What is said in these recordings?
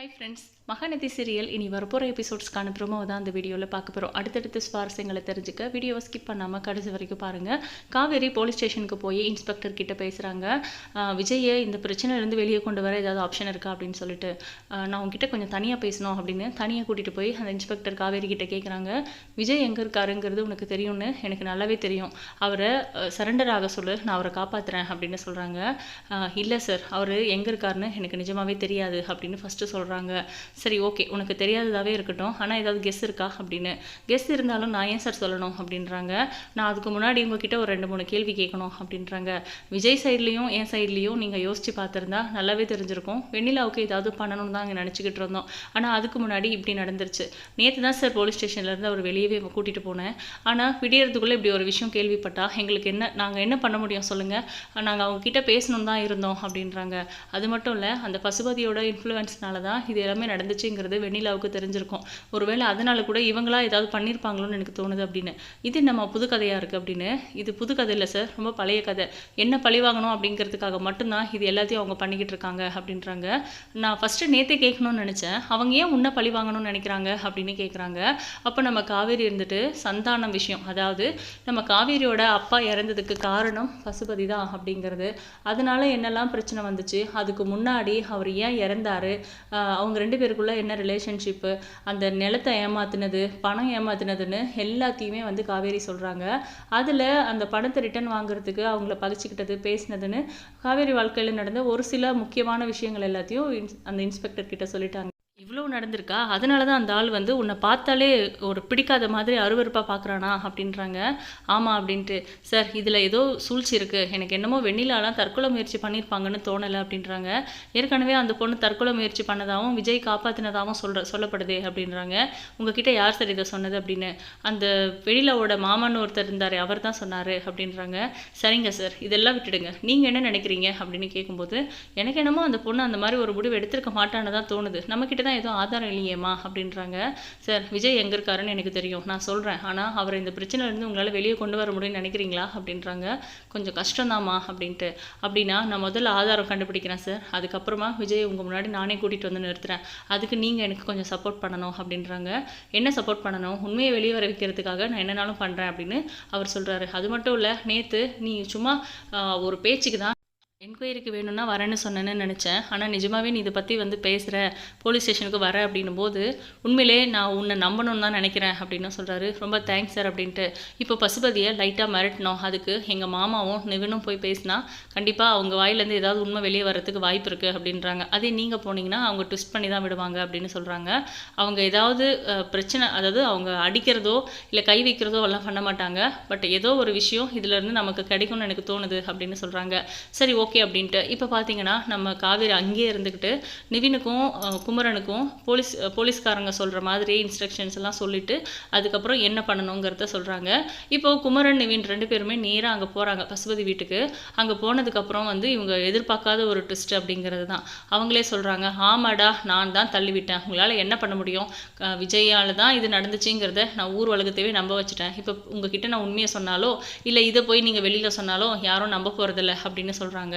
Hi friends Mahanadi serial இனி வரப்போகிற எபிசோட்ஸ்க்கான promo தான் அந்த வீடியோவில் பார்க்க போகிறோம் அடுத்தடுத்த சுவாரஸ்யங்களை தெரிஞ்சுக்க வீடியோவை ஸ்கிப் பண்ணாமல் கடைசி வரைக்கும் பாருங்கள் காவேரி போலீஸ் ஸ்டேஷனுக்கு போய் இன்ஸ்பெக்டர் கிட்ட பேசுகிறாங்க விஜயை இந்த பிரச்சனையிலேருந்து வெளியே கொண்டு வர ஏதாவது ஆப்ஷன் இருக்கா? அப்படின்னு சொல்லிட்டு. நான் உங்ககிட்ட கொஞ்சம் தனியாக பேசணும் அப்படின்னு தனியாக கூட்டிகிட்டு போய் அந்த இன்ஸ்பெக்டர் காவேரி கிட்ட கேட்குறாங்க விஜய் எங்கே இருக்காருங்கிறது உனக்கு தெரியும்னு எனக்கு நல்லாவே தெரியும். அவரை சரண்டர் ஆக சொல்லு. நான் அவரை காப்பாற்றுறேன் அப்படின்னு சொல்கிறாங்க இல்லை சார் அவர் எங்கே இருக்காருன்னு எனக்கு நிஜமாவே தெரியாது அப்படின்னு ஃபஸ்ட்டு சொல்கிறேன் சொல்கிறாங்க சரி ஓகே உனக்கு தெரியாததாகவே இருக்கட்டும். ஆனால் ஏதாவது கெஸ் இருக்கா? அப்படின்னு. கெஸ் இருந்தாலும் நான் ஏன் சார் சொல்லணும்? அப்படின்றாங்க. நான் அதுக்கு முன்னாடி உங்ககிட்ட ஒரு ரெண்டு மூணு கேள்வி கேட்கணும் அப்படின்றாங்க. விஜய் சைட்லேயும் என் சைட்லேயும் நீங்கள் யோசிச்சு பார்த்துருந்தா நல்லாவே தெரிஞ்சிருக்கும். வெண்ணிலாவுக்கு ஏதாவது பண்ணணும்னு தான் அங்கே நினச்சிக்கிட்டு இருந்தோம். ஆனால் அதுக்கு முன்னாடி இப்படி நடந்துருச்சு. நேற்று தான் சார் போலீஸ் ஸ்டேஷன்லேருந்து அவர் வெளியவே கூட்டிகிட்டு போனேன். ஆனால் விடியறதுக்குள்ளே இப்படி ஒரு விஷயம் கேள்விப்பட்டா எங்களுக்கு என்ன நாங்கள் என்ன பண்ண முடியும் சொல்லுங்கள் நாங்கள் அவங்க கிட்ட பேசணும் தான் இருந்தோம் அப்படின்றாங்க. அது மட்டும் இல்லை அந்த பசுபதியோட இன்ஃப்ளூயன்ஸ்னால தான் இது எல்லாமே நடந்துச்சுங்கிறது வெண்ணிலாவுக்கு தெரிஞ்சிருக்கும். ஒருவேளை அதனால கூட இவங்களா ஏதாவது பண்ணியிருப்பாங்களோன்னு எனக்கு தோணுது அப்படின்னு. இது நம்ம புது கதையாக இருக்குது அப்படின்னு. இது புது கதை இல்லை சார். ரொம்ப பழைய கதை. என்ன பழி வாங்கணும் அப்படிங்கிறதுக்காக மட்டும்தான் இது எல்லாத்தையும் அவங்க பண்ணிக்கிட்டு இருக்காங்க அப்படின்றாங்க. நான் ஃபஸ்ட்டு நேற்றே கேட்கணும்னு நினச்சேன். அவங்க ஏன் உன்னை பழி வாங்கணும்னு நினைக்கிறாங்க அப்படின்னு கேட்குறாங்க. அப்போ நம்ம காவேரி இருந்துட்டு சந்தானம் விஷயம் அதாவது நம்ம காவேரியோட அப்பா இறந்ததுக்கு காரணம் பசுபதி தான் அப்படிங்கிறது. அதனால என்னெல்லாம் பிரச்சனை வந்துச்சு? அதுக்கு முன்னாடி அவர் ஏன் இறந்தாரு? அவங்க ரெண்டு பேருக்குள்ள என்ன ரிலேஷன்ஷிப்பு அந்த நிலத்தை ஏமாத்தினது பணம் ஏமாத்தினதுன்னு எல்லாத்தையுமே வந்து காவேரி சொல்கிறாங்க அதில் அந்த பணத்தை ரிட்டர்ன் வாங்குறதுக்கு அவங்கள பகிச்சுக்கிட்டது பேசினதுன்னு காவேரி வாழ்க்கையில் நடந்த ஒரு சில முக்கியமான விஷயங்கள் எல்லாத்தையும் அந்த இன்ஸ்பெக்டர் கிட்ட சொல்லிட்டாங்க. இவ்வளோ நடந்திருக்கா? அதனால தான் அந்த ஆள் வந்து உன்னை பார்த்தாலே ஒரு பிடிக்காத மாதிரி அருவருப்பாக பார்க்குறானா அப்படின்றாங்க. ஆமாம் அப்படின்ட்டு. சார் இதில் ஏதோ சூழ்ச்சி இருக்குது எனக்கு என்னமோ வெண்ணிலாலாம் தற்கொலை முயற்சி பண்ணியிருப்பாங்கன்னு தோணலை அப்படின்றாங்க. ஏற்கனவே அந்த பொண்ணு தற்கொலை முயற்சி பண்ணதாகவும் விஜய் காப்பாற்றினதாகவும் சொல்கிற சொல்லப்படுதே அப்படின்றாங்க. உங்ககிட்ட யார் சார் இதை சொன்னது அப்படின்னு? அந்த வெண்ணிலாவோட மாமான்னு ஒருத்தர் இருந்தார் அவர் தான் சொன்னார் அப்படின்றாங்க. சரிங்க சார் இதெல்லாம் விட்டுடுங்க. நீங்கள் என்ன நினைக்கிறீங்க அப்படின்னு கேட்கும்போது எனக்கு என்னமோ அந்த பொண்ணு அந்த மாதிரி ஒரு முடிவு எடுத்திருக்க மாட்டான்னு தான் தோணுது. நம்மக்கிட்ட தான் எதுவும் ஆதாரம் இல்லையேம்மா அப்படின்றாங்க. சார் விஜய் எங்கே இருக்காருன்னு எனக்கு தெரியும். நான் சொல்கிறேன் ஆனால் அவரை இந்த பிரச்சனையிலேருந்து உங்களால் வெளியே கொண்டு வர முடியும்னு நினைக்கிறீங்களா? அப்படின்றாங்க. கொஞ்சம் கஷ்டம்தாம்மா அப்படின்ட்டு. அப்படின்னா நான் முதல்ல ஆதாரம் கண்டுபிடிக்கிறேன் சார். அதுக்கப்புறமா விஜய் உங்கள் முன்னாடி நானே கூட்டிகிட்டு வந்து நிறுத்துறேன். அதுக்கு நீங்கள் எனக்கு கொஞ்சம் சப்போர்ட் பண்ணணும் அப்படின்றாங்க. என்ன சப்போர்ட் பண்ணணும்? உண்மையை வெளியே வர வைக்கிறதுக்காக நான் என்னனாலும் பண்ணுறேன் அப்படின்னு அவர் சொல்கிறாரு அது மட்டும் இல்லை நேற்று நீ சும்மா ஒரு பேச்சுக்கு தான் என்கொயரிக்கு வேணும்னா வரேன்னு சொன்னேன்னு நினச்சேன். ஆனால் நிஜமாவே நீ இதை பற்றி வந்து பேசுகிற போலீஸ் ஸ்டேஷனுக்கு வர அப்படின்னும் போது உண்மையிலே நான் உன்னை நம்பணும்னு தான் நினைக்கிறேன் அப்படின்னு சொல்கிறாரு ரொம்ப தேங்க்ஸ் சார் அப்படின்ட்டு. இப்போ பசுபதியை லைட்டாக மிரட்டினோம். அதுக்கு எங்கள் மாமாவும் நிவினும் போய் பேசினா கண்டிப்பாக அவங்க வாயிலேருந்து ஏதாவது உண்மை வெளியே வரத்துக்கு வாய்ப்பு இருக்குது அப்படின்றாங்க. அதே நீங்கள் போனீங்கன்னா அவங்க ட்விஸ்ட் பண்ணி தான் விடுவாங்க அப்படின்னு சொல்கிறாங்க அவங்க ஏதாவது பிரச்சனை அதாவது அவங்க அடிக்கிறதோ இல்லை கை வைக்கிறதோ எல்லாம் பண்ண மாட்டாங்க. பட் ஏதோ ஒரு விஷயம் இதுலேருந்து நமக்கு கிடைக்கும்னு எனக்கு தோணுது அப்படின்னு சொல்கிறாங்க சரி ஓகே. ஓகே அப்படின்ட்டு. இப்போ பார்த்தீங்கன்னா நம்ம காவேரி அங்கேயே இருந்துக்கிட்டு நிவினுக்கும் குமரனுக்கும் போலீஸ் போலீஸ்காரங்க சொல்கிற மாதிரி இன்ஸ்ட்ரக்ஷன்ஸ் எல்லாம் சொல்லிட்டு அதுக்கப்புறம் என்ன பண்ணணுங்கிறத சொல்கிறாங்க இப்போ குமரன் நிவின் ரெண்டு பேருமே நேராக அங்கே போகிறாங்க பசுபதி வீட்டுக்கு. அங்கே போனதுக்கப்புறம் வந்து இவங்க எதிர்பார்க்காத ஒரு ட்விஸ்ட் அப்படிங்கிறது தான். அவங்களே சொல்கிறாங்க ஆமாடா நான் தான் தள்ளிவிட்டேன். உங்களால் என்ன பண்ண முடியும்? விஜயால் தான் இது நடந்துச்சுங்கிறத நான் ஊர் உலகத்தையே நம்ப வச்சுட்டேன். இப்போ உங்ககிட்ட நான் உண்மையை சொன்னாலோ இல்லை இதை போய் நீங்கள் வெளியில் சொன்னாலோ யாரும் நம்ப போகிறதில்ல அப்படின்னு சொல்கிறாங்க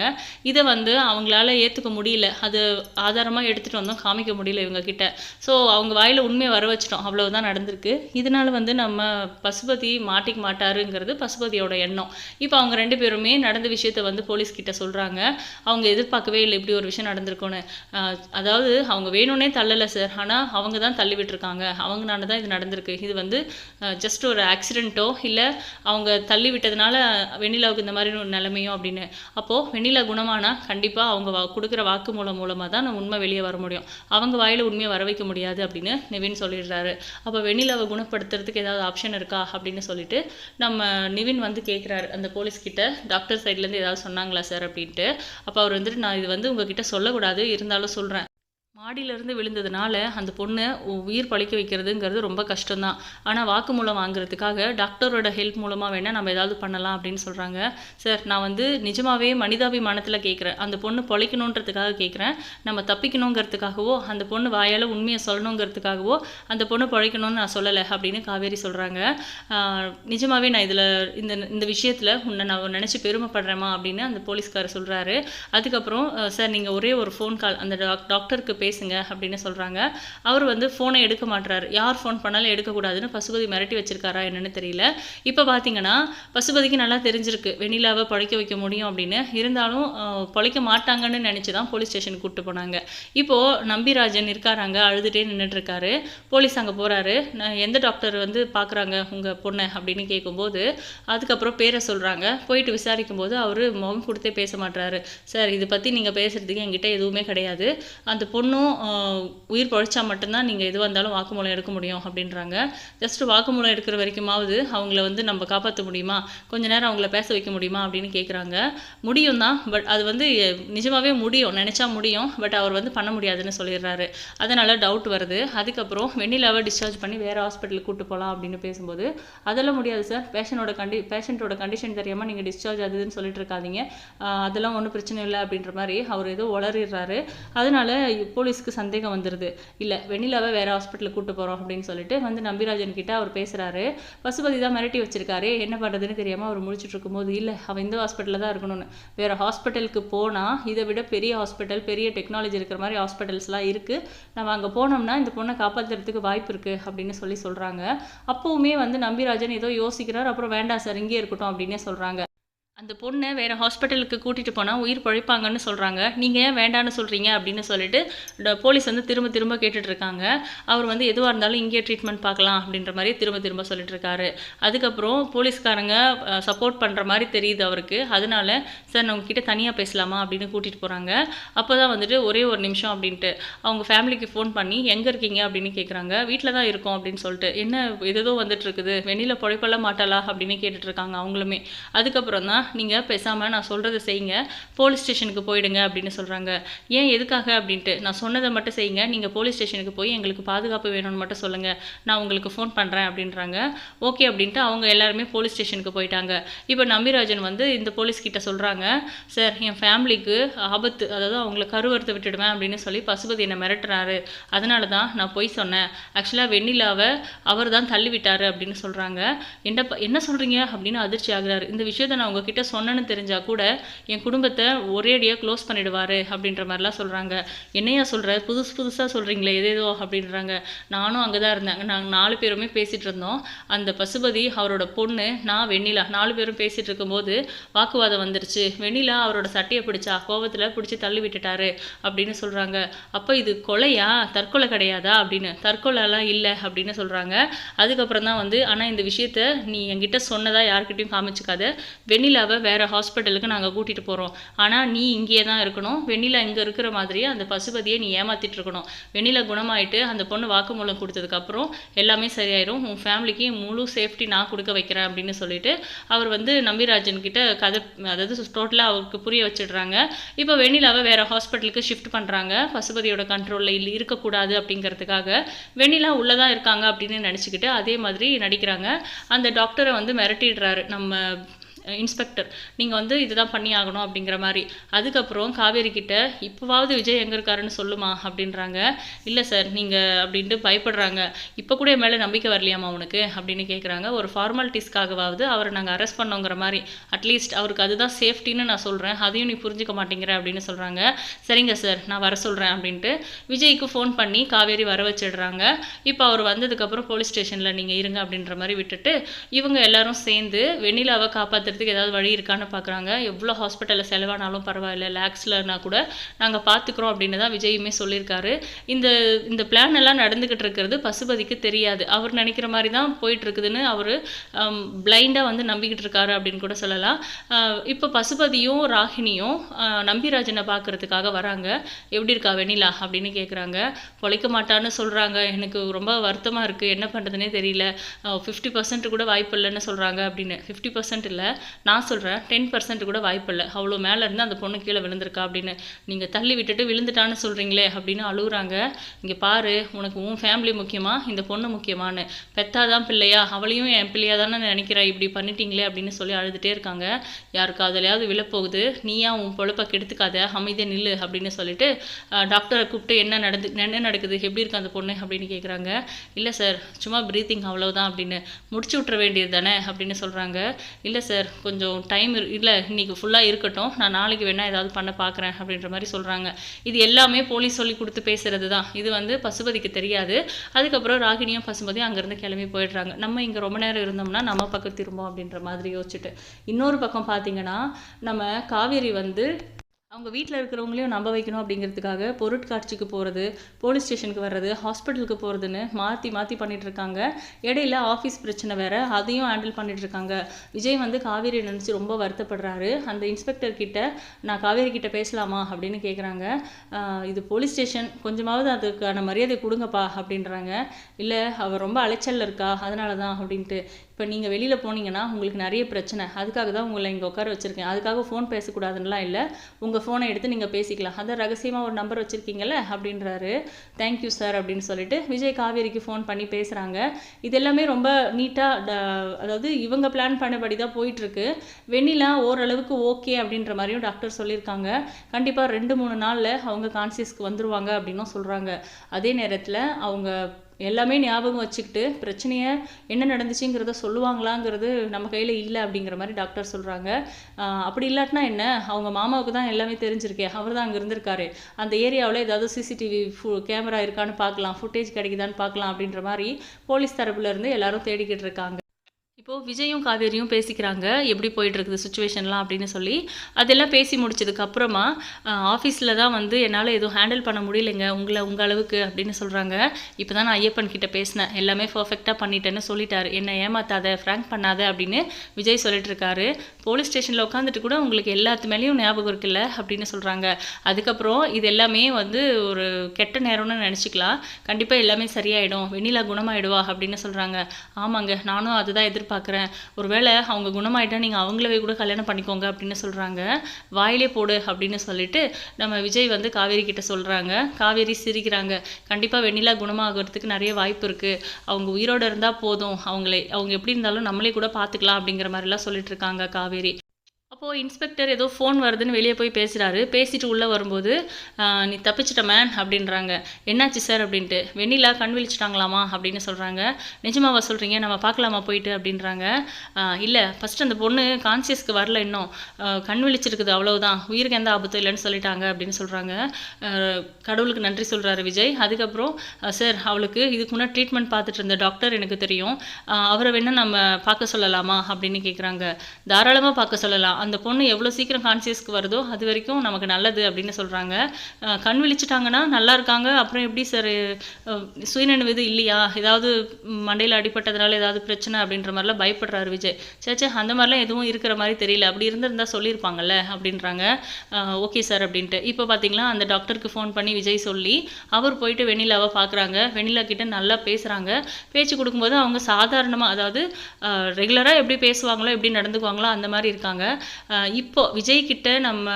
இதை வந்து அவங்களால ஏற்றுக்க முடியல. அது ஆதாரமாக எடுத்துகிட்டு வந்தோம் காமிக்க முடியல இவங்கக்கிட்ட ஸோ அவங்க வாயில் உண்மையை வர வச்சிட்டோம். அவ்வளவுதான் நடந்திருக்கு. இதனால வந்து நம்ம பசுபதி மாட்டிக்க மாட்டாருங்கிறது பசுபதியோட எண்ணம். இப்போ அவங்க ரெண்டு பேருமே நடந்த விஷயத்த வந்து போலீஸ் கிட்ட சொல்கிறாங்க அவங்க எதிர்பார்க்கவே இல்லை இப்படி ஒரு விஷயம் நடந்திருக்கும்னு. அதாவது அவங்க வேணும்னே தள்ளலை சார். ஆனால் அவங்க தான் தள்ளி விட்டுருக்காங்க அவங்கனால தான் இது நடந்திருக்கு. இது வந்து ஜஸ்ட் ஒரு ஆக்சிடெண்ட்டோ இல்லை அவங்க தள்ளி விட்டதுனால வெண்ணிலாவுக்கு இந்த மாதிரி ஒரு நிலைமையோ அப்படின்னு. அப்போது வெண்ணிலா குணமானா கண்டிப்பாக அவங்க வா கொடுக்குற வாக்கு மூலம் மூலமாக தான் நம்ம உண்மை வெளியே வர முடியும். அவங்க வாயில் உண்மையை வர வைக்க முடியாது அப்படின்னு நிவின் சொல்லிடுறாரு. அப்போ வெண்ணிலாவை குணப்படுத்துறதுக்கு ஏதாவது ஆப்ஷன் இருக்கா அப்படின்னு சொல்லிட்டு நம்ம நிவின் வந்து கேட்குறாரு அந்த போலீஸ்கிட்ட டாக்டர் சைட்லேருந்து ஏதாவது சொன்னாங்களா சார் அப்படின்ட்டு. அப்போ அவர் வந்துட்டு நான் இது வந்து உங்ககிட்ட சொல்லக்கூடாது இருந்தாலும் சொல்கிறேன் மாடியிலேருந்து விழுந்ததுனால அந்த பொண்ணை உ- உயிர் பழிக்க வைக்கிறதுங்கிறது ரொம்ப கஷ்டம்தான். ஆனால் வாக்குமூலம் வாங்குறதுக்காக டாக்டரோட ஹெல்ப் மூலமாக வேணால் நம்ம ஏதாவது பண்ணலாம் அப்படின்னு சொல்கிறாங்க சார் நான் வந்து நிஜமாகவே மனிதாபிமானத்தில் கேட்குறேன் அந்த பொண்ணு பொழைக்கணுன்றதுக்காக கேட்குறேன் நம்ம தப்பிக்கணுங்கிறதுக்காகவோ அந்த பொண்ணு வாயால் உண்மையை சொல்லணுங்கிறதுக்காகவோ அந்த பொண்ணு பொழைக்கணும்னு நான் சொல்லலை அப்படின்னு காவேரி சொல்கிறாங்க நிஜமாகவே நான் இதில் இந்த இந்த விஷயத்தில் உன்னை நான் நினச்சி பெருமைப்படுறேமா அப்படின்னு அந்த போலீஸ்காரர் சொல்கிறாரு அதுக்கப்புறம் சார் நீங்கள் ஒரே ஒரு ஃபோன் கால் அந்த டாக் டாக்டருக்கு பேசுங்க அப்படின்னு சொல்கிறாங்க அவர் வந்து ஃபோனை எடுக்க மாட்டுறாரு யார் ஃபோன் பண்ணாலும் எடுக்கக்கூடாதுன்னு பசுபதி மிரட்டி வச்சிருக்காரா என்னன்னு தெரியல. இப்போ பார்த்தீங்கன்னா பசுபதிக்கு நல்லா தெரிஞ்சிருக்கு. வெண்ணிலாவை பழைக்க வைக்க முடியும் அப்படின்னு. இருந்தாலும் பழைக்க மாட்டாங்கன்னு நினச்சி தான் போலீஸ் ஸ்டேஷனுக்கு கூப்பிட்டு போனாங்க. இப்போது நம்பிராஜன் இருக்காராங்க அழுதுகிட்டே நின்றுட்டுருக்காரு போலீஸ் அங்கே போகிறாரு நான் எந்த டாக்டர் வந்து பார்க்குறாங்க உங்கள் பொண்ணை அப்படின்னு கேட்கும்போது அதுக்கப்புறம் பேரை சொல்கிறாங்க போயிட்டு விசாரிக்கும் போது அவர் முகம் கொடுத்தே பேச மாட்டாரு சார் இதை பற்றி நீங்கள் பேசுகிறதுக்கு என்கிட்ட எதுவுமே கிடையாது. அந்த பொண்ணு இன்னும் உயிர் பழிச்சா மட்டும்தான் நீங்கள் எதுவாக இருந்தாலும் வாக்குமூலம் எடுக்க முடியும் அப்படின்றாங்க. ஜஸ்ட் வாக்குமூலம் எடுக்கிற வரைக்குமாவது அவங்கள வந்து நம்ம காப்பாற்ற முடியுமா? கொஞ்ச நேரம் அவங்கள பேச வைக்க முடியுமா அப்படின்னு கேட்குறாங்க முடியும் தான் பட் அது வந்து நிஜமாகவே முடியும் நினச்சா முடியும் பட் அவர் வந்து பண்ண முடியாதுன்னு சொல்லிடுறாரு. அதனால் டவுட் வருது. அதுக்கப்புறம் வெண்ணிலாவை டிஸ்சார்ஜ் பண்ணி வேறு ஹாஸ்பிட்டலுக்கு கூட்டு போகலாம் அப்படின்னு பேசும்போது அதெல்லாம் முடியாது சார். பேஷண்டோட கண்டி பேஷண்ட்டோட கண்டிஷன் தெரியாமல் நீங்கள் டிஸ்சார்ஜ் ஆகுதுன்னு சொல்லிட்டு இருக்காதீங்க. அதெல்லாம் ஒன்றும் பிரச்சனை இல்லை. அப்படின்ற மாதிரி அவர் ஏதோ உளறிடுறாரு. இப்போ போலீஸ்க்கு சந்தேகம் வந்துடுது இல்லை வெண்ணிலாவை வேறு ஹாஸ்பிட்டலுக்கு கூட்டு போகிறோம் அப்படின்னு சொல்லிட்டு வந்து நம்பிராஜன் கிட்ட அவர் பேசுகிறாரு பசுபதி தான் மிரட்டி வச்சிருக்காரு. என்ன பண்ணுறதுன்னு தெரியாமல் அவர் முடிச்சுட்டு இருக்கும்போது இல்லை அவன் இந்த ஹாஸ்பிட்டலில் தான் இருக்கணும்னு. வேறு ஹாஸ்பிட்டலுக்கு போனால் இதை விட பெரிய ஹாஸ்பிட்டல் பெரிய டெக்னாலஜி இருக்கிற மாதிரி ஹாஸ்பிட்டல்ஸ்லாம் இருக்குது நம்ம அங்கே போனோம்னா இந்த பொண்ணை காப்பாற்றுறதுக்கு வாய்ப்பு இருக்குது அப்படின்னு சொல்லி சொல்கிறாங்க அப்போவுமே வந்து நம்பிராஜன் ஏதோ யோசிக்கிறார். அப்புறம் வேண்டாம் சார் இங்கே இருக்கட்டும் அப்படின்னே சொல்கிறாங்க அந்த பொண்ணை வேறு ஹாஸ்பிட்டலுக்கு கூட்டிகிட்டு போனால் உயிர் பழைப்பாங்கன்னு சொல்கிறாங்க நீங்கள் ஏன் வேண்டான்னு சொல்கிறீங்க அப்படின்னு சொல்லிட்டு போலீஸ் வந்து திரும்ப திரும்ப கேட்டுட்ருக்காங்க. அவர் வந்து எதுவாக இருந்தாலும் இங்கேயே ட்ரீட்மெண்ட் பார்க்கலாம் அப்படின்ற மாதிரி திரும்ப திரும்ப சொல்லிட்டு இருக்காரு அதுக்கப்புறம் போலீஸ்காரங்க சப்போர்ட் பண்ணுற மாதிரி தெரியுது அவருக்கு. அதனால சார் நான் உங்ககிட்ட தனியாக பேசலாமா? அப்படின்னு கூட்டிகிட்டு போகிறாங்க அப்போ தான் வந்துட்டு ஒரே ஒரு நிமிஷம் அப்படின்ட்டு அவங்க ஃபேமிலிக்கு ஃபோன் பண்ணி எங்கே இருக்கீங்க? அப்படின்னு கேட்குறாங்க வீட்டில் தான் இருக்கோம் அப்படின்னு சொல்லிட்டு என்ன எதோ வந்துட்டு இருக்குது வெளியில் பொழைப்பெல்லாம் மாட்டாளா? அப்படின்னு கேட்டுட்ருக்காங்க அவங்களுமே. அதுக்கப்புறம் தான் நீங்கள் பேசாமல் நான் சொல்கிறத செய்யுங்க. போலீஸ் ஸ்டேஷனுக்கு போயிடுங்க அப்படின்னு சொல்கிறாங்க ஏன் எதுக்காக அப்படின்ட்டு? நான் சொன்னதை மட்டும் செய்யுங்க. நீங்கள் போலீஸ் ஸ்டேஷனுக்கு போய் எங்களுக்கு பாதுகாப்பு வேணும்னு மட்டும் சொல்லுங்கள் நான் உங்களுக்கு ஃபோன் பண்ணுறேன் அப்படின்றாங்க. ஓகே அப்படின்ட்டு அவங்க எல்லாருமே போலீஸ் ஸ்டேஷனுக்கு போயிட்டாங்க. இப்போ நம்பிராஜன் வந்து இந்த போலீஸ் கிட்ட சொல்கிறாங்க சார் என் ஃபேமிலிக்கு ஆபத்து. அதாவது அவங்கள கருவறுத்து விட்டுடுவேன் அப்படின்னு சொல்லி பசுபதி என்னை மிரட்டுறாரு. அதனால தான் நான் போய் சொன்னேன். ஆக்சுவலாக வெண்ணிலாவை அவர் தான் தள்ளி விட்டார் அப்படின்னு சொல்கிறாங்க என்ன என்ன சொல்கிறீங்க அப்படின்னு அதிர்ச்சி ஆகுறாரு. இந்த விஷயத்தை நான் உங்ககிட்ட சொன்னேன்னு தெரிஞ்சால் கூட என் குடும்பத்தை ஒரேடியாக க்ளோஸ் பண்ணிடுவார் அப்படின்ற மாதிரிலாம் சொல்கிறாங்க என்னையா சொல்கிற புதுசு புதுசாக சொல்கிறீங்களே எதேதோ அப்படின்றாங்க. நானும் அங்கே தான் இருந்தேன் நாங்கள் நாலு பேருமே பேசிகிட்டு இருந்தோம். அந்த பசுபதி அவரோட பொண்ணு நான் வெண்ணிலா நாலு பேரும் பேசிகிட்டு இருக்கும்போது வாக்குவாதம் வந்துருச்சு. வெண்ணிலா அவரோட சட்டையை பிடிச்சா கோவத்தில் பிடிச்சி தள்ளி விட்டுட்டாரு அப்படின்னு சொல்கிறாங்க அப்போ இது கொலையா? தற்கொலை கிடையாதா? அப்படின்னு. தற்கொலைலாம் இல்லை அப்படின்னு சொல்கிறாங்க அதுக்கப்புறம் தான் வந்து ஆனால் இந்த விஷயத்த நீ என்கிட்ட சொன்னதாக யார்கிட்டயும் காமிச்சிக்காத. வெண்ணிலாவை வேறு ஹாஸ்பிட்டலுக்கு நாங்கள் கூட்டிகிட்டு போகிறோம் ஆனால் நீ இங்கேயே தான் இருக்கணும். வெண்ணிலா இங்கே இருக்கிற மாதிரியே அந்த பசுபதியை நீ ஏமாற்றிட்டு இருக்கணும். வெண்ணிலா குணமாயிட்டு அந்த பொண்ணு வாக்குமூலம் கொடுத்ததுக்கப்புறம் எல்லாமே சரியாயிரும். உன் ஃபேமிலிக்கு முழு சேஃப்டி நான் கொடுக்க வைக்கிறேன் அப்படின்னு சொல்லிட்டு அவர் வந்து நம்பிராஜன் கிட்ட கதை அதாவது டோட்டலாக அவருக்கு புரிய வச்சிடுறாங்க. இப்போ வெண்ணிலாவை வேறு ஹாஸ்பிட்டலுக்கு ஷிஃப்ட் பண்ணுறாங்க பசுபதியோட கண்ட்ரோலில் இல்லை இருக்கக்கூடாது அப்படிங்கிறதுக்காக வெண்ணிலா உள்ளே தான் இருக்காங்க அப்படின்னு நினச்சிக்கிட்டு அதே மாதிரி நடிக்கிறாங்க. அந்த டாக்டரை வந்து மிரட்டிடுறாரு. நம்ம இன்ஸ்பெக்டர் நீங்கள் வந்து இதுதான் பண்ணி ஆகணும் அப்படிங்கிற மாதிரி. அதுக்கப்புறம் காவேரி கிட்ட இப்போவாவது விஜய் எங்கே இருக்காருன்னு சொல்லுமா? அப்படின்றாங்க. இல்லை சார் நீங்கள் அப்படின்ட்டு பயப்படுறாங்க. இப்போ கூட என் மேலே நம்பிக்கை வரலையாமா உனக்கு? அப்படின்னு கேட்குறாங்க ஒரு ஃபார்மாலிட்டிஸ்க்காகவாவது அவரை நாங்கள் அரெஸ்ட் பண்ணோங்கிற மாதிரி. அட்லீஸ்ட் அவருக்கு அதுதான் சேஃப்டின்னு நான் சொல்கிறேன் அதையும் நீ புரிஞ்சுக்க மாட்டேங்கிற அப்படின்னு சொல்கிறாங்க சரிங்க சார் நான் வர சொல்கிறேன் அப்படின்ட்டு விஜய்க்கு ஃபோன் பண்ணி காவேரி வர வச்சிடுறாங்க. இப்போ அவர் வந்ததுக்கப்புறம் போலீஸ் ஸ்டேஷனில் நீங்கள் இருங்க அப்படின்ற மாதிரி விட்டுட்டு இவங்க எல்லாரும் சேர்ந்து வெண்ணிலாவை காப்பாற்றுறதுக்கு ஏதாவது வழி இருக்கான்னு பார்க்குறாங்க எவ்வளோ ஹாஸ்பிட்டலில் செலவானாலும் பரவாயில்ல லேக்ஸ்லனா கூட நாங்கள் பார்த்துக்குறோம் அப்படின்னு தான் விஜயுமே சொல்லியிருக்காரு. இந்த இந்த பிளான் எல்லாம் நடந்துக்கிட்டு இருக்கிறது பசுபதிக்கு தெரியாது. அவர் நினைக்கிற மாதிரி தான் போயிட்டு இருக்குதுன்னு அவர் பிளைண்டாக வந்து நம்பிக்கிட்டு இருக்காரு அப்படின்னு கூட சொல்லலாம். இப்போ பசுபதியும் ராகினியும் நம்பிராஜனை பார்க்கறதுக்காக வராங்க. எப்படி இருக்கா வெண்ணிலா அப்படின்னு கேட்குறாங்க பொழைக்க மாட்டான்னு சொல்கிறாங்க எனக்கு ரொம்ப வருத்தமாக இருக்குது என்ன பண்ணுறதுனே தெரியல. ஃபிஃப்டி பர்சன்ட் கூட வாய்ப்பு இல்லைன்னு சொல்கிறாங்க அப்படின்னு. ஃபிஃப்டி பர்சன்ட் இல்லை. நான் சொல்கிறேன் டென் பர்சன்ட் கூட வாய்ப்பில்லை அவ்வளோ மேலே இருந்து அந்த பொண்ணு கீழே விழுந்திருக்கா அப்படின்னு. நீங்கள் தள்ளி விட்டுட்டு விழுந்துட்டான்னு சொல்கிறீங்களே அப்படின்னு அழுகுறாங்க. இங்கே பாரு உனக்கு உன் ஃபேமிலி முக்கியமா இந்த பொண்ணு முக்கியமான்னு. பெத்தாதான் பிள்ளையா அவளையும் என் பிள்ளையா தானே நினைக்கிறா? இப்படி பண்ணிட்டீங்களே அப்படின்னு சொல்லி அழுதுகிட்டே இருக்காங்க. யாருக்கு அதுலையாவது விழப்போகுது? நீயா உன் பொழப்பை கெடுத்துக்காத அமைதியை நில்லு அப்படின்னு சொல்லிட்டு டாக்டரை கூப்பிட்டு என்ன நடந்து என்ன நடக்குது? எப்படி இருக்கு அந்த பொண்ணு? அப்படின்னு கேட்குறாங்க இல்லை சார் சும்மா ப்ரீத்திங் அவ்வளோதான் அப்படின்னு. முடிச்சு விட்ற வேண்டியது தானே அப்படின்னு சொல்கிறாங்க இல்லை சார் கொஞ்சம் டைம் இல்லை இன்றைக்கி ஃபுல்லாக இருக்கட்டும். நான் நாளைக்கு வேணால் ஏதாவது பண்ண பார்க்குறேன் அப்படின்ற மாதிரி சொல்கிறாங்க இது எல்லாமே போலீஸ் சொல்லி கொடுத்து பேசுகிறது தான். இது வந்து பசுபதிக்கு தெரியாது. அதுக்கப்புறம் ராகினியும் பசுபதியும் அங்கேருந்து கிளம்பி போயிடுறாங்க. நம்ம இங்கே ரொம்ப நேரம் இருந்தோம்னா நம்ம பக்கம் திரும்பும் அப்படின்ற மாதிரி யோசிச்சுட்டு. இன்னொரு பக்கம் பார்த்தீங்கன்னா நம்ம காவேரி வந்து அவங்க வீட்டில் இருக்கிறவங்களையும் நம்ப வைக்கணும் அப்படிங்கிறதுக்காக பொருட்காட்சிக்கு போகிறது போலீஸ் ஸ்டேஷனுக்கு வர்றது ஹாஸ்பிட்டலுக்கு போகிறதுன்னு மாற்றி மாற்றி பண்ணிகிட்ருக்காங்க இருக்காங்க இடையில ஆஃபீஸ் பிரச்சனை வேறு அதையும் ஹேண்டில் பண்ணிகிட்ருக்காங்க இருக்காங்க விஜய் வந்து காவேரி நினச்சி ரொம்ப வருத்தப்படுறாரு. அந்த இன்ஸ்பெக்டர் கிட்ட நான் காவேரி கிட்ட பேசலாமா? அப்படின்னு கேட்குறாங்க இது போலீஸ் ஸ்டேஷன் கொஞ்சமாவது அதுக்கான மரியாதை கொடுங்கப்பா. அப்படின்றாங்க. இல்லை அவர் ரொம்ப அலைச்சலில் இருக்கா? அதனால தான் அப்படின்ட்டு. இப்போ நீங்கள் வெளியில் போனீங்கன்னா உங்களுக்கு நிறைய பிரச்சனை. அதுக்காக தான் உங்களை இங்கே உட்கார வச்சுருக்கேன். அதுக்காக ஃபோன் பேசக்கூடாதுன்னெலாம் இல்லை. உங்கள் ஃபோனை எடுத்து நீங்கள் பேசிக்கலாம். அதை ரகசியமாக ஒரு நம்பர் வச்சுருக்கீங்கல்ல? அப்படின்றாரு. தேங்க்யூ சார் அப்படின்னு சொல்லிட்டு விஜய் காவேரிக்கு ஃபோன் பண்ணி பேசுகிறாங்க இது எல்லாமே ரொம்ப நீட்டாக அதாவது இவங்க பிளான் பண்ணபடி தான் போயிட்டுருக்கு. வெண்ணிலா ஓரளவுக்கு ஓகே அப்படின்ற மாதிரியும் டாக்டர் சொல்லியிருக்காங்க. கண்டிப்பாக ரெண்டு மூணு நாளில் அவங்க கான்சியஸ்க்கு வந்துருவாங்க அப்படின்னும் சொல்கிறாங்க அதே நேரத்தில் அவங்க எல்லாமே ஞாபகம் வச்சுக்கிட்டு பிரச்சனையை என்ன நடந்துச்சுங்கிறத சொல்லுவாங்களாங்கிறது நம்ம கையில் இல்லை அப்படிங்கிற மாதிரி டாக்டர் சொல்கிறாங்க அப்படி இல்லாட்டினா என்ன? அவங்க மாமாவுக்கு தான் எல்லாமே தெரிஞ்சிருக்கே. அவர் தான் அங்கே இருந்திருக்காரு. அந்த ஏரியாவில் ஏதாவது சிசிடிவி ஃபு கேமரா இருக்கான்னு பார்க்கலாம். ஃபுட்டேஜ் கிடைக்குதான்னு பார்க்கலாம் அப்படின்ற மாதிரி போலீஸ் தரப்புலேருந்து எல்லாரும் தேடிக்கிட்டு இருக்காங்க. இப்போது விஜயும் காவேரியும் பேசிக்கிறாங்க. எப்படி போயிட்டுருக்குது சுச்சுவேஷன்லாம் அப்படின்னு சொல்லி. அதெல்லாம் பேசி முடிச்சதுக்கு அப்புறமா ஆஃபீஸில் தான் வந்து என்னால் எதுவும் ஹேண்டில் பண்ண முடியலைங்க. உங்களை உங்கள் அளவுக்கு அப்படின்னு சொல்கிறாங்க இப்போ தான் நான் ஐயப்பன் கிட்டே பேசினேன். எல்லாமே பர்ஃபெக்டாக பண்ணிட்டேன்னு சொல்லிட்டாரு. என்னை ஏமாத்தாத ஃப்ரேங்க் பண்ணாத அப்படின்னு விஜய் சொல்லிட்டு இருக்காரு போலீஸ் ஸ்டேஷனில் உட்காந்துட்டு கூட உங்களுக்கு எல்லாத்து மேலேயும் ஞாபகம் இருக்குல்ல அப்படின்னு சொல்கிறாங்க அதுக்கப்புறம் இது எல்லாமே வந்து ஒரு கெட்ட நேரம்னு நினச்சிக்கலாம். கண்டிப்பாக எல்லாமே சரியாயிடும். வெண்ணிலா குணமாயிடுவா அப்படின்னு சொல்கிறாங்க ஆமாங்க. நானும் அதுதான் எதிர்பார்க்குறேன் ஒருவேளை அவங்க குணமாயிட்டா நீங்கள் அவங்களவே கூட கல்யாணம் பண்ணிக்கோங்க அப்படின்னு சொல்கிறாங்க வாயிலே போடு அப்படின்னு சொல்லிட்டு நம்ம விஜய் வந்து காவேரி கிட்ட சொல்கிறாங்க காவேரி சிரிக்கிறாங்க. கண்டிப்பாக வெண்ணிலா குணமாகறதுக்கு நிறைய வாய்ப்பு இருக்குது அவங்க உயிரோடு இருந்தால் போதும். அவங்களே அவங்க எப்படி இருந்தாலும் நம்மளே கூட பார்த்துக்கலாம் அப்படிங்கிற மாதிரிலாம் சொல்லிட்டு இருக்காங்க காவேரி. அப்போது இன்ஸ்பெக்டர் ஏதோ ஃபோன் வருதுன்னு வெளியே போய் பேசுகிறாரு பேசிட்டு உள்ளே வரும்போது நீ தப்பிச்சிட்ட மேன் அப்படின்றாங்க. என்னாச்சு சார் அப்படின்ட்டு. வெண்ணிலா கண் விழிச்சிட்டாங்களாமா? அப்படின்னு சொல்கிறாங்க நிஜமாவா சொல்கிறீங்க நம்ம பார்க்கலாமா போயிட்டு? அப்படின்றாங்க. இல்லை. ஃபஸ்ட்டு அந்த பொண்ணு கான்சியஸ்க்கு வரல இன்னும். கண் விழிச்சிருக்குது அவ்வளோதான் உயிருக்கு எந்த ஆபத்தும் இல்லைன்னு சொல்லிட்டாங்க அப்படின்னு சொல்கிறாங்க கடவுளுக்கு நன்றி சொல்கிறாரு விஜய். அதுக்கப்புறம் சார் அவளுக்கு இதுக்கு முன்னாடி ட்ரீட்மெண்ட் பார்த்துட்டு இருந்த டாக்டர் எனக்கு தெரியும். அவரை வேணால் நம்ம பார்க்க சொல்லலாமா? அப்படின்னு கேட்குறாங்க தாராளமாக பார்க்க சொல்லலாம். அந்த பொண்ணு எவ்வளோ சீக்கிரம் கான்சியஸ்க்கு வருதோ அது வரைக்கும் நமக்கு நல்லது அப்படின்னு சொல்கிறாங்க கண் விழிச்சிட்டாங்கன்னா நல்லா இருக்காங்க. அப்புறம் எப்படி சார் சுயநினைவு இது இல்லையா? ஏதாவது மண்டையில் அடிபட்டதுனால ஏதாவது பிரச்சனை அப்படின்ற மாதிரிலாம் பயப்படுறாரு விஜய். சேச்சே அந்த மாதிரிலாம் எதுவும் இருக்கிற மாதிரி தெரியல. அப்படி இருந்திருந்தால் சொல்லியிருப்பாங்கல்ல அப்படின்றாங்க. ஓகே சார் அப்படின்ட்டு. இப்போ பார்த்தீங்களா அந்த டாக்டருக்கு ஃபோன் பண்ணி விஜய் சொல்லி அவர் போயிட்டு வெண்ணிலாவை பார்க்குறாங்க வெண்ணிலா கிட்ட நல்லா பேசுகிறாங்க பேச்சு கொடுக்கும்போது அவங்க சாதாரணமாக அதாவது ரெகுலராக எப்படி பேசுவாங்களோ எப்படி நடந்துக்குவாங்களோ அந்த மாதிரி இருக்காங்க. இப்போ விஜய் கிட்ட நம்ம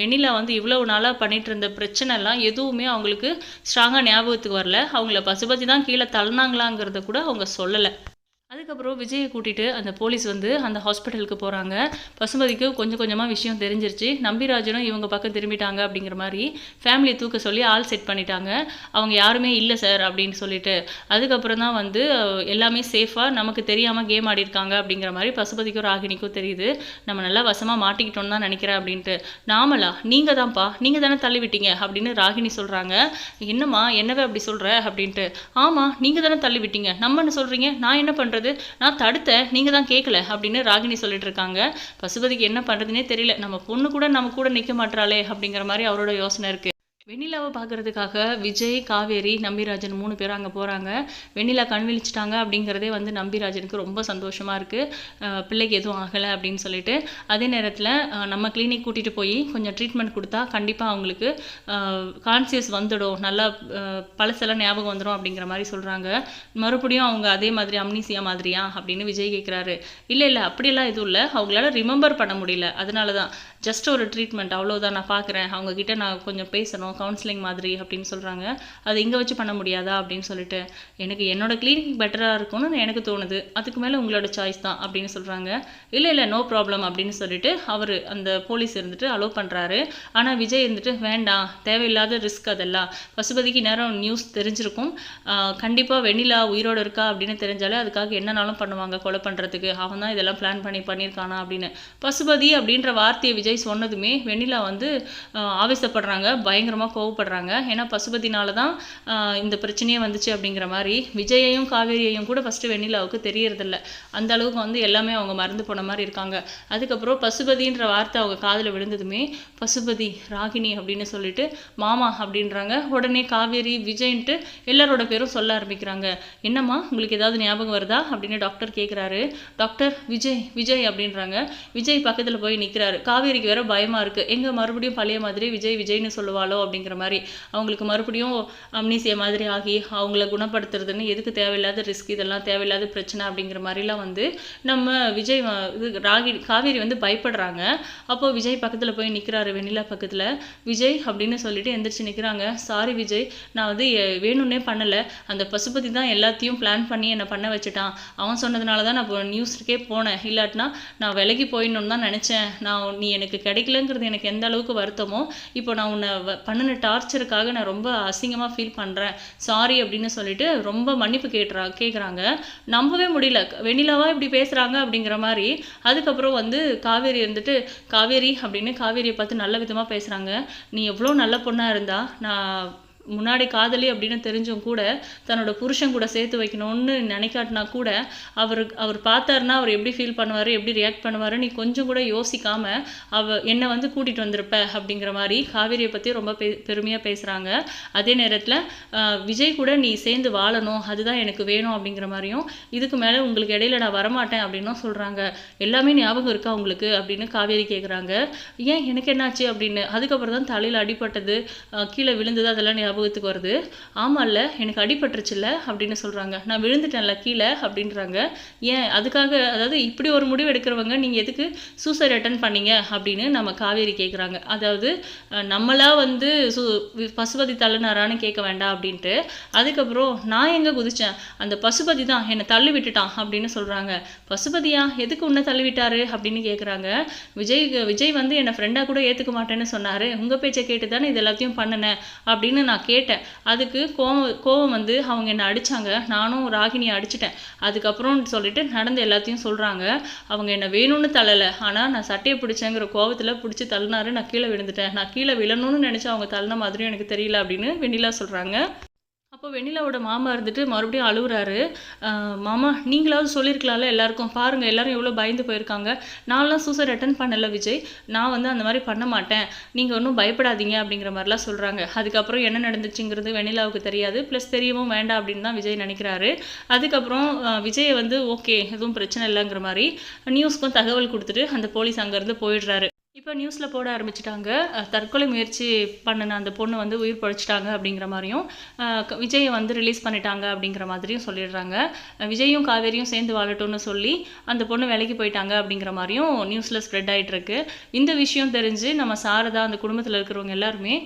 வெண்ணிலா வந்து இவ்வளவு நாளாக பண்ணிட்டு இருந்த பிரச்சனை எல்லாம் எதுவுமே அவங்களுக்கு ஸ்ட்ராங்காக ஞாபகத்துக்கு வரல. அவங்கள பசுபதி தான் கீழே தள்ளினாங்களாங்கிறத கூட அவங்க சொல்லலை. அதுக்கப்புறம் விஜயை கூட்டிகிட்டு அந்த போலீஸ் வந்து அந்த ஹாஸ்பிட்டலுக்கு போகிறாங்க பசுமதிக்கு கொஞ்சம் கொஞ்சமாக விஷயம் தெரிஞ்சிருச்சு. நம்பிராஜனும் இவங்க பக்கம் திரும்பிட்டாங்க அப்படிங்கிற மாதிரி ஃபேமிலி தூக்க சொல்லி ஆள் செட் பண்ணிட்டாங்க. அவங்க யாருமே இல்லை சார் அப்படின்னு சொல்லிட்டு. அதுக்கப்புறம் தான் வந்து எல்லாமே சேஃபாக நமக்கு தெரியாமல் கேம் ஆடிருக்காங்க அப்படிங்கிற மாதிரி பசுபதிக்கும் ராகினிக்கும் தெரியுது. நம்ம நல்லா வசமாக மாட்டிக்கிட்டோம்னு தான் நினைக்கிறேன் அப்படின்ட்டு. நாமலா நீங்கள் தான்ப்பா நீங்கள் தானே தள்ளிவிட்டீங்க அப்படின்னு ராகினி சொல்கிறாங்க என்னம்மா என்னவே அப்படி சொல்கிற அப்படின்ட்டு. ஆமாம் நீங்கள் தானே தள்ளிவிட்டீங்க நம்மன்னு சொல்கிறீங்க நான் என்ன பண்ணுறது நான் தடுத்தேன் நீங்கள் தான் கேட்கல அப்படின்னு ராகினி சொல்லிட்டு இருக்காங்க பசுபதிக்கு என்ன பண்ணுறதுனே தெரியல. நம்ம பொண்ணு கூட நம்ம கூட நிற்க மாட்டாளே அப்படிங்கிற மாதிரி அவரோட யோசனை இருக்குது வெண்ணிலாவை பார்க்கறதுக்காக விஜய் காவேரி நம்பிராஜன் மூணு பேரும் அங்கே போகிறாங்க வெண்ணிலா கண் விழிச்சிட்டாங்க அப்படிங்கிறதே வந்து நம்பிராஜனுக்கு ரொம்ப சந்தோஷமாக இருக்குது பிள்ளைக்கு எதுவும் ஆகலை அப்படின்னு சொல்லிட்டு. அதே நேரத்தில் நம்ம கிளினிக் கூட்டிகிட்டு போய் கொஞ்சம் ட்ரீட்மெண்ட் கொடுத்தா கண்டிப்பாக அவங்களுக்கு கான்சியஸ் வந்துடும். நல்லா பழசெல்லாம் ஞாபகம் வந்துடும் அப்படிங்கிற மாதிரி சொல்கிறாங்க மறுபடியும் அவங்க அதே மாதிரி அம்னீசியா மாதிரியா அப்படின்னு விஜய் கேட்குறாரு இல்லை இல்லை அப்படியெல்லாம் எதுவும் இல்லை. அவங்களால ரிமெம்பர் பண்ண முடியல. அதனால தான் ஜஸ்ட் ஒரு ட்ரீட்மெண்ட் அவ்வளோதான் நான் பார்க்குறேன் அவங்கக்கிட்ட நான் கொஞ்சம் பேசணும். கவுன்சிலிங் மாதிரி அப்படின்னு சொல்கிறாங்க அது இங்கே வச்சு பண்ண முடியாதா அப்படின்னு சொல்லிட்டு எனக்கு என்னோட கிளினிக் பெட்டராக இருக்கும்னு எனக்கு தோணுது. அதுக்கு மேலே உங்களோட சாய்ஸ் தான் அப்படின்னு சொல்கிறாங்க இல்லை இல்லை நோ ப்ராப்ளம் அப்படின்னு சொல்லிட்டு அவர் அந்த போலீஸ் இருந்துட்டு அலோவ் பண்ணுறாரு ஆனால் விஜய் இருந்துட்டு வேண்டாம் தேவையில்லாத ரிஸ்க் அதெல்லாம். பசுபதிக்கு நேரம் நியூஸ் தெரிஞ்சிருக்கும். கண்டிப்பாக வெண்ணிலா உயிரோடு இருக்கா அப்படின்னு தெரிஞ்சாலே அதுக்காக என்னனாலும் பண்ணுவாங்க கொலை பண்ணுறதுக்கு அவன் தான் இதெல்லாம் பிளான் பண்ணி பண்ணியிருக்கானா அப்படின்னு. பசுபதி அப்படின்ற வார்த்தையை விஜய் சொன்னதுமே வெண்ணிலா வந்து ஆவேசப்படுறாங்க. பயங்கரமாக கோவப்படுறாங்க. ஏன்னா பசுபதினால தான் இந்த பிரச்சனையே வந்துச்சு அப்படிங்கிற மாதிரி விஜயையும் காவேரியையும் கூட ஃபஸ்ட்டு வெண்ணிலாவுக்கு தெரியறதில்ல. அந்த அளவுக்கு வந்து எல்லாமே அவங்க மறந்து போன மாதிரி இருக்காங்க. அதுக்கப்புறம் பசுபதின்ற வார்த்தை அவங்க காதில் விழுந்ததுமே பசுபதி ராகினி அப்படின்னு சொல்லிட்டு மாமா அப்படின்றாங்க. உடனே காவேரி விஜய்ன்ட்டு எல்லாரோட பேரும் சொல்ல ஆரம்பிக்கிறாங்க. என்னம்மா உங்களுக்கு ஏதாவது ஞாபகம் வருதா? அப்படின்னு டாக்டர் கேட்குறாரு டாக்டர் விஜய் விஜய் அப்படின்றாங்க. விஜய் பக்கத்தில் போய் நிற்கிறாரு காவேரிக்கு வேற பயமாக இருக்குது எங்கே மறுபடியும் பழைய மாதிரி விஜய் விஜய்னு சொல்லுவாளோ அப்படிங்கிற மாதிரி அவங்களுக்கு மறுபடியும் அம்னீசியா மாதிரி ஆகி அவங்கள குணப்படுத்துறதுன்னு எதுக்கு தேவையில்லாத ரிஸ்க் இதெல்லாம் தேவையில்லாத பிரச்சனை அப்படிங்கிற மாதிரிலாம் வந்து நம்ம விஜய் இது ராகி காவேரி வந்து பயப்படுறாங்க. அப்போ விஜய் பக்கத்தில் போய் நிற்கிறாரு வெண்ணிலா பக்கத்தில். விஜய் அப்படின்னு சொல்லிட்டு எந்திரிச்சு நிற்கிறாங்க சாரி விஜய் நான் வந்து வேணும்னே பண்ணலை. அந்த பசுபதி தான் எல்லாத்தையும் பிளான் பண்ணி என்னை பண்ண வச்சுட்டான். அவன் சொன்னதுனால தான் நான் இப்போ நியூஸ்க்கே போனேன். இல்லாட்டினா நான் விலகி போயிடணும்னு தான் நினச்சேன். நான் நீ எனக்கு கிடைக்கலங்கிறது எனக்கு எந்த அளவுக்கு வருத்தமோ இப்போ நான் உன்னை பண்ண பண்ணின டார்ச்சருக்காக நான் ரொம்ப அசிங்கமாக ஃபீல் பண்ணுறேன் சாரி அப்படின்னு சொல்லிட்டு ரொம்ப மன்னிப்பு கேட்டுறா கேட்குறாங்க நம்பவே முடியல. வெண்ணிலாவா இப்படி பேசுகிறாங்க அப்படிங்கிற மாதிரி. அதுக்கப்புறம் வந்து காவேரி இருந்துட்டு காவேரி அப்படின்னு காவேரியை பார்த்து நல்ல விதமாக பேசுகிறாங்க நீ எவ்வளோ நல்ல பொண்ணாக இருந்தா நான் முன்னாடி காதலி அப்படின்னு தெரிஞ்சும் கூட தன்னோட புருஷன் கூட சேர்த்து வைக்கணும்னு நினைக்காட்டினா கூட அவர் அவர் பார்த்தாருன்னா அவர் எப்படி ஃபீல் பண்ணுவார் எப்படி ரியாக்ட் பண்ணுவாரு நீ கொஞ்சம் கூட யோசிக்காம அவ என்னை வந்து கூட்டிகிட்டு வந்திருப்ப அப்படிங்கிற மாதிரி காவேரியை பற்றி ரொம்ப பெ பெருமையாக பேசுகிறாங்க அதே நேரத்தில் விஜய் கூட நீ சேர்ந்து வாழணும் அதுதான் எனக்கு வேணும் அப்படிங்கிற மாதிரியும் இதுக்கு மேலே உங்களுக்கு இடையில நான் வரமாட்டேன் அப்படின்னும் சொல்கிறாங்க எல்லாமே ஞாபகம் இருக்கா உங்களுக்கு அப்படின்னு காவேரி கேட்குறாங்க ஏன் எனக்கு என்னாச்சு அப்படின்னு? அதுக்கப்புறம் தான் தலையில் அடிபட்டது கீழே விழுந்தது அதெல்லாம் ஞாபகத்துக்கு வருது. ஆமாம்ல எனக்கு அடிபட்டுருச்சுல்ல அப்படின்னு சொல்கிறாங்க நான் விழுந்துட்டேன்ல கீழே அப்படின்றாங்க. ஏன்? அதுக்காக அதாவது இப்படி ஒரு முடிவு எடுக்கிறவங்க நீங்கள் எதுக்கு சூசைட் அட்டன் பண்ணீங்க அப்படின்னு நம்ம காவேரி கேட்குறாங்க அதாவது நம்மளாக நம்மளா வந்து சு பசுபதி தள்ளுனாரான்னு கேட்க வேண்டாம் அப்படின்ட்டு. அதுக்கப்புறம் நான் எங்கே குதிச்சேன்? அந்த பசுபதி தான் என்னை தள்ளி விட்டுட்டான் அப்படின்னு சொல்கிறாங்க பசுபதியா? எதுக்கு உன்னை தள்ளி விட்டாரு அப்படின்னு கேட்குறாங்க விஜய் விஜய் வந்து என்னை ஃப்ரெண்டாக கூட ஏற்றுக்க மாட்டேன்னு சொன்னார். உங்கள் பேச்சை கேட்டு தானே இது எல்லாத்தையும் பண்ணினேன் அப்படின்னு நான் கேட்டேன். அதுக்கு கோவம் கோவம் வந்து அவங்க என்னை அடித்தாங்க நானும் ராகினியை அடிச்சிட்டேன். அதுக்கப்புறம் சொல்லிட்டு நடந்த எல்லாத்தையும் சொல்கிறாங்க அவங்க என்னை வேணும்னு தள்ளலை. ஆனால் நான் சட்டையை பிடிச்சேங்கிற கோவத்தில் பிடிச்சி தள்ளினாரு. நான் கீழே விழுந்துட்டேன். நான் கீழே விழணும்னு நினச்சி அவங்க தள்ளின மாதிரியும் எனக்கு தெரியல அப்படின்னு வெண்ணிலா சொல்கிறாங்க அப்போ வெண்ணிலாவோட மாமா இருந்துட்டு மறுபடியும் அழுகுறாரு மாமா நீங்களாவது சொல்லியிருக்கலாம்ல எல்லாருக்கும். பாருங்கள் எல்லாரும் எவ்வளோ பயந்து போயிருக்காங்க. நான்லாம் சூசைட் அட்டன் பண்ணல விஜய். நான் வந்து அந்த மாதிரி பண்ண மாட்டேன். நீங்கள் ஒன்றும் பயப்படாதீங்க அப்படிங்கிற மாதிரிலாம் சொல்கிறாங்க அதுக்கப்புறம் என்ன நடந்துச்சுங்கிறது வெண்ணிலாவுக்கு தெரியாது. ப்ளஸ் தெரியவும் வேண்டாம் அப்படின்னு தான் விஜய் நினைக்கிறாரு. அதுக்கப்புறம் விஜயை வந்து ஓகே எதுவும் பிரச்சனை இல்லைங்கிற மாதிரி நியூஸ்க்கும் தகவல் கொடுத்துட்டு அந்த போலீஸ் அங்கேருந்து போயிடுறாரு. இப்போ நியூஸில் போட ஆரம்பிச்சிட்டாங்க. தற்கொலை முயற்சி பண்ணின அந்த பொண்ணு வந்து உயிர் பழிச்சிட்டாங்க அப்படிங்கிற மாதிரியும் க- விஜயை வந்து ரிலீஸ் பண்ணிட்டாங்க அப்படிங்கிற மாதிரியும் சொல்லிடுறாங்க. விஜயும் காவேரியும் சேர்ந்து வாழட்டும்னு சொல்லி அந்த பொண்ணு வேலைக்கு போயிட்டாங்க அப்படிங்கிற மாதிரியும் நியூஸில் ஸ்ப்ரெட் ஆகிட்டுருக்கு இந்த விஷயம் தெரிஞ்சு நம்ம சாரதா அந்த குடும்பத்தில் இருக்கிறவங்க எல்லாருமே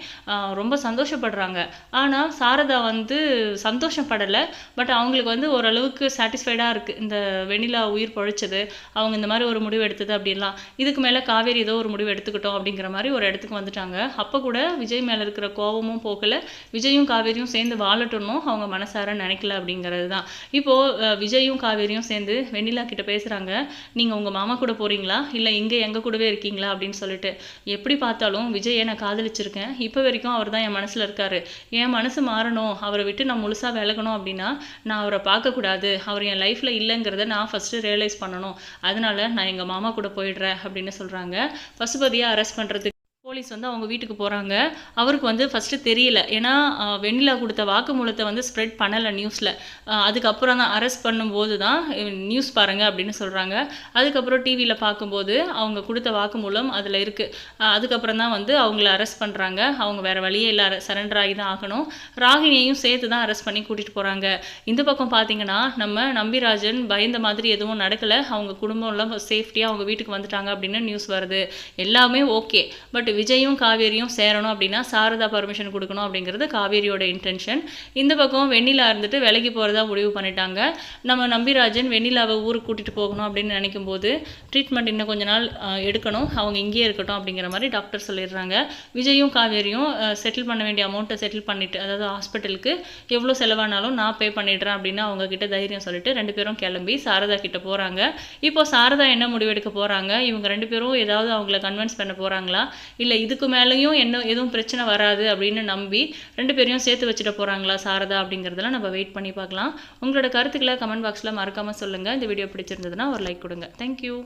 ரொம்ப சந்தோஷப்படுறாங்க. ஆனால் சாரதா வந்து சந்தோஷப்படலை பட் அவங்களுக்கு வந்து ஓரளவுக்கு சாட்டிஸ்ஃபைடாக இருக்குது இந்த வெண்ணிலா உயிர் பழிச்சது அவங்க இந்த மாதிரி ஒரு முடிவு எடுத்தது அப்படின்லாம். இதுக்கு மேலே காவேரி ஏதோ ஒரு முடிவு எடுத்துக்கிட்டோம் அப்படிங்கிற மாதிரி ஒரு இடத்துக்கு வந்துட்டாங்க. அப்போ கூட விஜய் மேலே இருக்கிற கோவமும் போகல. விஜயும் காவேரியும் சேர்ந்து வாழட்டணும் அவங்க மனசார நினைக்கல அப்படிங்கிறது தான். இப்போது விஜயும் காவேரியும் சேர்ந்து வெண்ணிலா கிட்ட பேசுகிறாங்க நீங்கள் உங்கள் மாமா கூட போகிறீங்களா இல்லை இங்கே எங்கள் கூடவே இருக்கீங்களா? அப்படின்னு சொல்லிட்டு. எப்படி பார்த்தாலும் விஜயை நான் காதலிச்சிருக்கேன். இப்போ வரைக்கும் அவர் தான் என் மனசில் இருக்காரு. என் மனசு மாறணும். அவரை விட்டு நான் முழுசாக விலகணும் அப்படின்னா நான் அவரை பார்க்கக்கூடாது. அவர் என் லைஃப்பில் இல்லைங்கிறத நான் ஃபஸ்ட்டு ரியலைஸ் பண்ணணும். அதனால நான் எங்கள் மாமா கூட போயிடுறேன் அப்படின்னு சொல்கிறாங்க பசுபதியை அரெஸ்ட் பண்ணுறதுக்கு போலீஸ் வந்து அவங்க வீட்டுக்கு போகிறாங்க அவருக்கு வந்து ஃபஸ்ட்டு தெரியல. ஏன்னா வெண்ணிலா கொடுத்த வாக்குமூலத்தை வந்து ஸ்ப்ரெட் பண்ணலை நியூஸில் அதுக்கப்புறம் தான் அரெஸ்ட் பண்ணும்போது தான் நியூஸ் பாருங்கள் அப்படின்னு சொல்கிறாங்க அதுக்கப்புறம் டிவியில் பார்க்கும்போது அவங்க கொடுத்த வாக்குமூலம் அதில் இருக்குது அதுக்கப்புறம் தான் வந்து அவங்கள அரெஸ்ட் பண்ணுறாங்க அவங்க வேறு வழியே இல்லை சரண்டர் ஆகி தான் ஆகணும். ராகினியையும் சேர்த்து தான் அரெஸ்ட் பண்ணி கூட்டிகிட்டு போகிறாங்க இந்த பக்கம் பார்த்தீங்கன்னா நம்ம நம்பிராஜன் பயந்த மாதிரி எதுவும் நடக்கலை. அவங்க குடும்பம்லாம் சேஃப்டியாக அவங்க வீட்டுக்கு வந்துட்டாங்க அப்படின்னு நியூஸ் வருது. எல்லாமே ஓகே பட் விஜயும் காவேரியும் சேரணும் அப்படின்னா சாரதா பர்மிஷன் கொடுக்கணும் அப்படிங்கிறது காவேரியோட இன்டென்ஷன் இந்த பக்கம் வெண்ணிலா இருந்துட்டு விலைக்கு போகிறதா முடிவு பண்ணிட்டாங்க. நம்ம நம்பிராஜன் வெண்ணிலாவை ஊருக்கு கூட்டிகிட்டு போகணும் அப்படின்னு நினைக்கும் போது ட்ரீட்மெண்ட் இன்னும் கொஞ்ச நாள் எடுக்கணும். அவங்க இங்கேயே இருக்கட்டும் அப்படிங்கிற மாதிரி டாக்டர் சொல்லிடுறாங்க. விஜயும் காவேரியும் செட்டில் பண்ண வேண்டிய அமௌண்ட்டை செட்டில் பண்ணிட்டு அதாவது ஹாஸ்பிட்டலுக்கு எவ்வளோ செலவானாலும் நான் பே பண்ணிடுறேன் அப்படின்னு அவங்க கிட்ட தைரியம் சொல்லிட்டு ரெண்டு பேரும் கிளம்பி சாரதா கிட்ட போகிறாங்க இப்போ சாரதா என்ன முடிவெடுக்க போகிறாங்க இவங்க ரெண்டு பேரும் ஏதாவது அவங்கள கன்வின்ஸ் பண்ண போகிறாங்களா இல்லை இதுக்கு மேலேயும் என்ன எதுவும் பிரச்சனை வராது அப்படின்னு நம்பி ரெண்டு பேரையும் சேர்த்து வச்சுட்டு போகிறாங்களா சாரதா அப்படிங்கிறதெல்லாம் நம்ம வெயிட் பண்ணி பார்க்கலாம். உங்களோட கருத்துக்களை கமெண்ட் பாக்ஸில் மறக்காமல் சொல்லுங்கள் இந்த வீடியோ பிடிச்சிருந்ததுன்னா ஒரு லைக் கொடுங்க. தேங்க்யூ